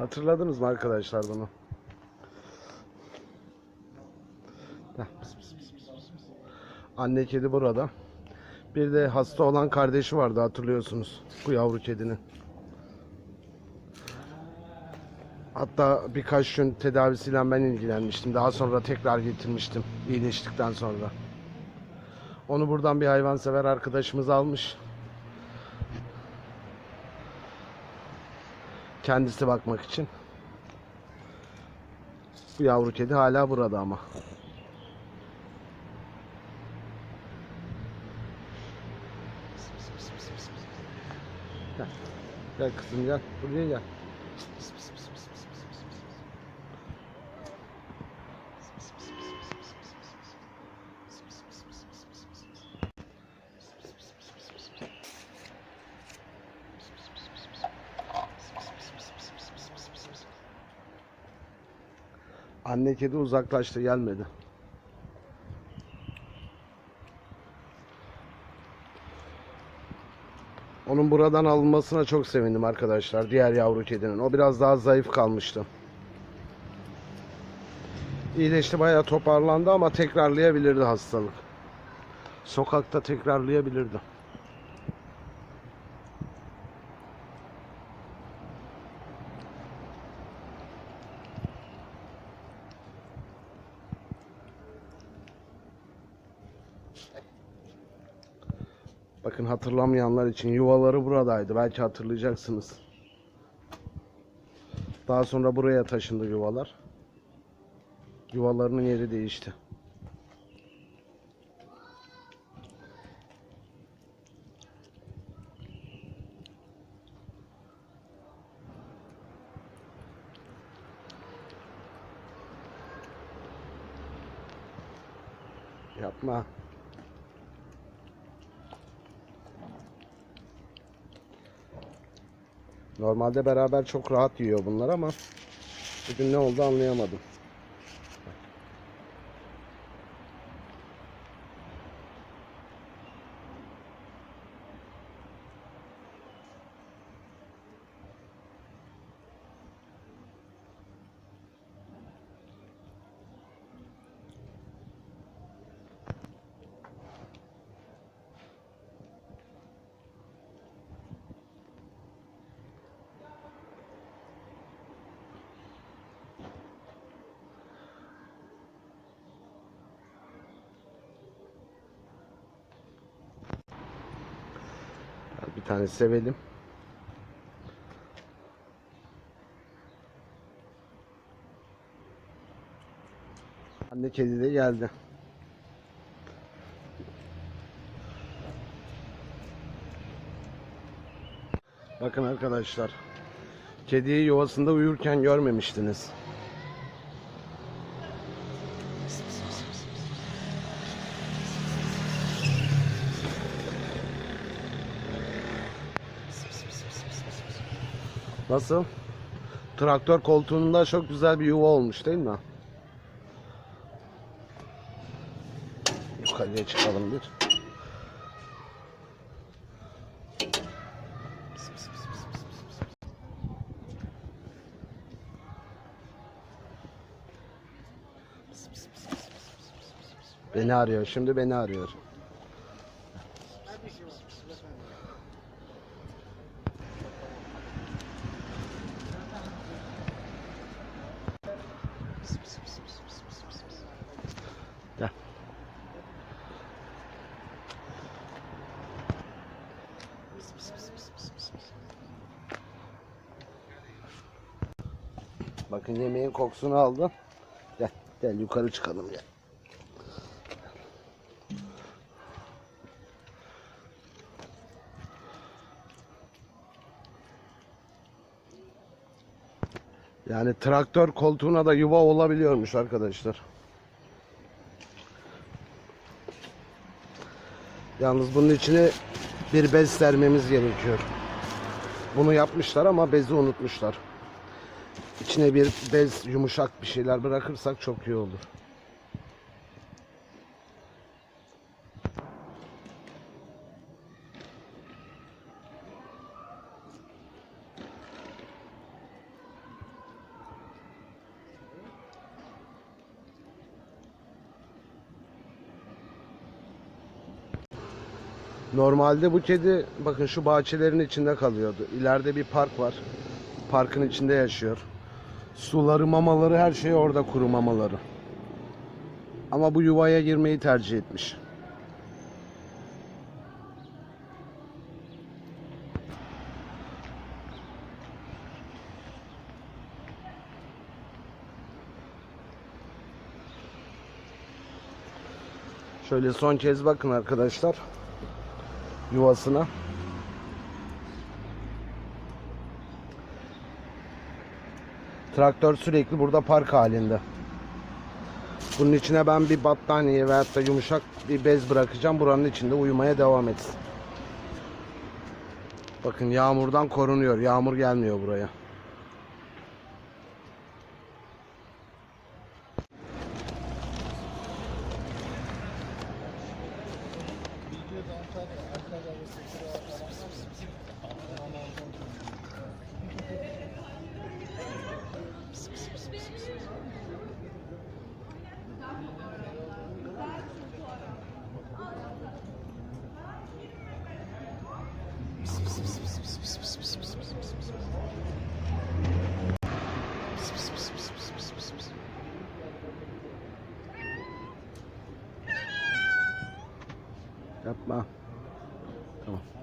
Hatırladınız mı arkadaşlar bunu? Anne kedi burada. Bir de hasta olan kardeşi vardı hatırlıyorsunuz. Bu yavru kedinin. Hatta birkaç gün tedavisiyle ben ilgilenmiştim. Daha sonra tekrar getirmiştim iyileştikten sonra. Onu buradan bir hayvansever arkadaşımız almış. Kendisi bakmak için. Bu yavru kedi hala burada ama. Gel. Kızım gel. Buraya gel. Anne kedi uzaklaştı gelmedi. Onun buradan alınmasına çok sevindim arkadaşlar. Diğer yavru kedinin. O biraz daha zayıf kalmıştı. İyileşti bayağı toparlandı ama tekrarlayabilirdi hastalık. Sokakta tekrarlayabilirdi. Bakın hatırlamayanlar için yuvaları buradaydı. Belki hatırlayacaksınız. Daha sonra buraya taşındı yuvalar. Yuvalarının yeri değişti. Yapma. Normalde beraber çok rahat yiyor bunlar ama bugün ne oldu anlayamadım. Bir tane sevelim. Anne kedi de geldi. Bakın arkadaşlar. Kediyi yuvasında uyurken görmemiştiniz. Nasıl? Traktör koltuğunda çok güzel bir yuva olmuş değil mi? Yukarıya çıkalım bir. Beni arıyor. Şimdi beni arıyor. Gel. Bakın yemeğin kokusunu aldı. Gel, gel yukarı çıkalım gel. Yani traktör koltuğuna da yuva olabiliyormuş arkadaşlar. Yalnız bunun içine bir bez sermemiz gerekiyor. Bunu yapmışlar ama bezi unutmuşlar. İçine bir bez, yumuşak bir şeyler bırakırsak çok iyi olur. Normalde bu kedi bakın şu bahçelerin içinde kalıyordu. İleride bir park var. Parkın içinde yaşıyor. Suları, mamaları her şey orada kuru mamaları. Ama bu yuvaya girmeyi tercih etmiş. Şöyle son kez bakın arkadaşlar yuvasına. Traktör sürekli burada park halinde. Bunun içine ben bir battaniye veyahut da yumuşak bir bez bırakacağım. Buranın içinde uyumaya devam etsin. Bakın yağmurdan korunuyor. Yağmur gelmiyor buraya. Yapma. Tamam.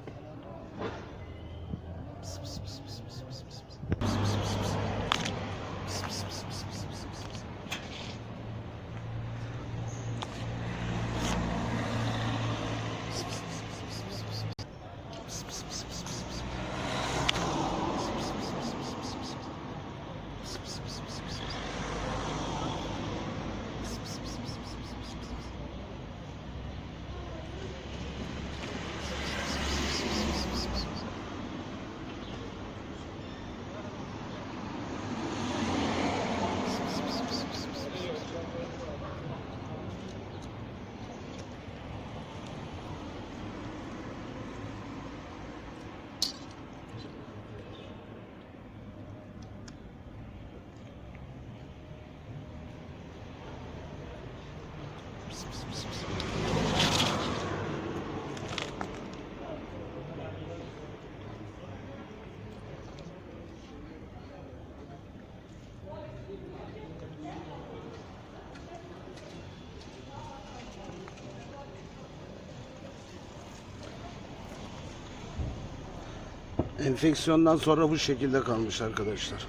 Enfeksiyondan sonra bu şekilde kalmış arkadaşlar.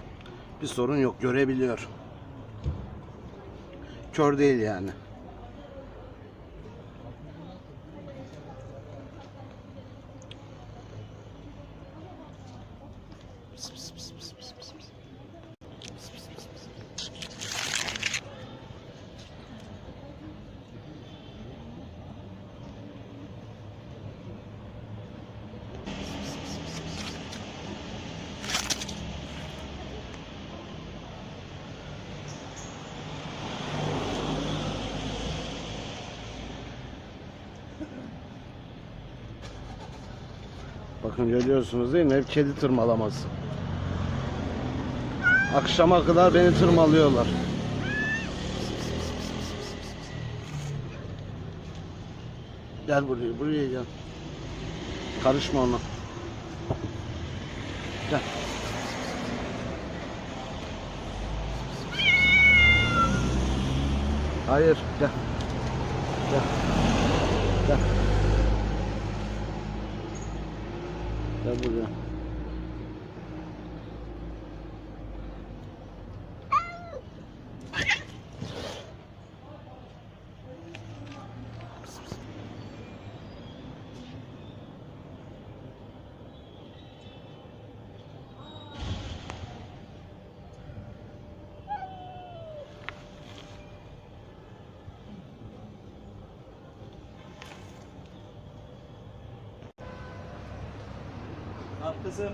Bir sorun yok. Görebiliyor. Kör değil yani. Bakın görüyorsunuz değil mi? Hep kedi tırmalaması. Akşama kadar beni tırmalıyorlar. Gel buraya, buraya gel. Karışma ona. Gel. Hayır, gel. Gel. Gel. Gel buraya. Al kızım.